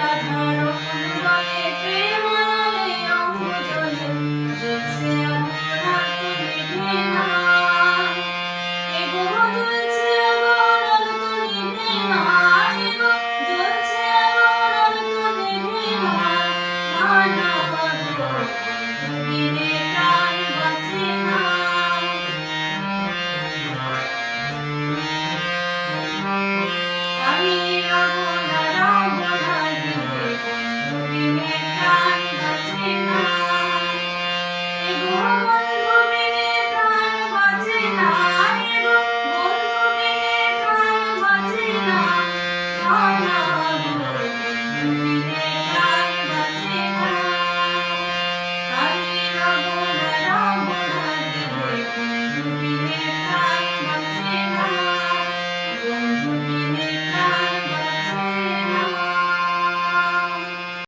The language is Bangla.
রাধারণ গায়ে প্রেমা